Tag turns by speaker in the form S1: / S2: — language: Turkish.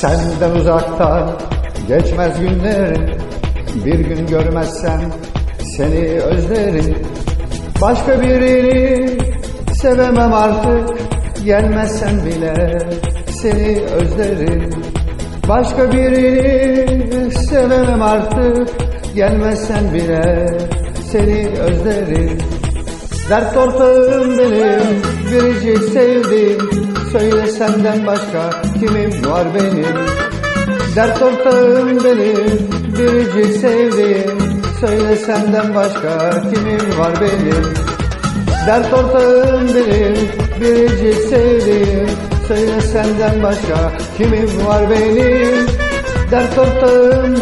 S1: Senden uzakta geçmez günlerim. Bir gün görmezsem seni özlerim. Başka birini sevemem artık. Gelmezsen bile seni özlerim. Başka birini sevemem artık. Gelmezsen bile seni özlerim. Dert ortağım benim biricik sevdiğim Söyle senden başka kimim var benim? Dert ortağım benim biricik sevdiğim. Söyle senden başka kimim var benim? Dert ortağım benim biricik sevdiğim. Söyle senden başka kimim var benim? Dert ortağım